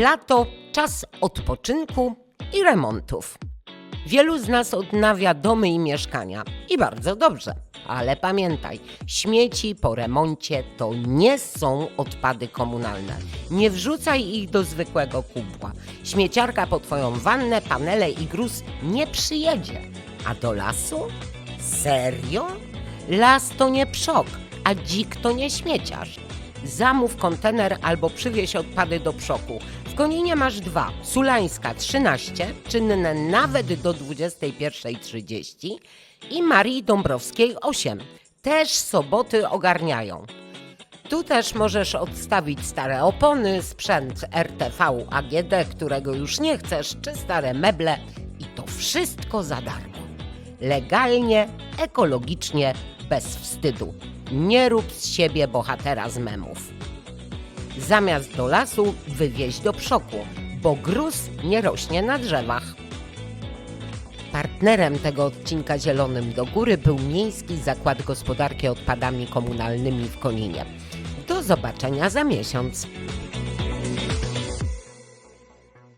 Lato czas odpoczynku i remontów. Wielu z nas odnawia domy i mieszkania i bardzo dobrze. Ale pamiętaj, śmieci po remoncie to nie są odpady komunalne. Nie wrzucaj ich do zwykłego kubła. Śmieciarka po twoją wannę, panele i gruz nie przyjedzie. A do lasu? Serio? Las to nie przok, a dzik to nie śmieciarz. Zamów kontener albo przywieź odpady do przoku. W Koninie masz dwa. Sulańska 13, czynne nawet do 21.30 i Marii Dąbrowskiej 8. Też soboty ogarniają. Tu też możesz odstawić stare opony, sprzęt RTV AGD, którego już nie chcesz, czy stare meble i to wszystko za darmo. Legalnie, ekologicznie, bez wstydu. Nie rób z siebie bohatera z memów. Zamiast do lasu wywieź do przoku, bo gruz nie rośnie na drzewach. Partnerem tego odcinka Zielonym do Góry był Miejski Zakład Gospodarki Odpadami Komunalnymi w Koninie. Do zobaczenia za miesiąc.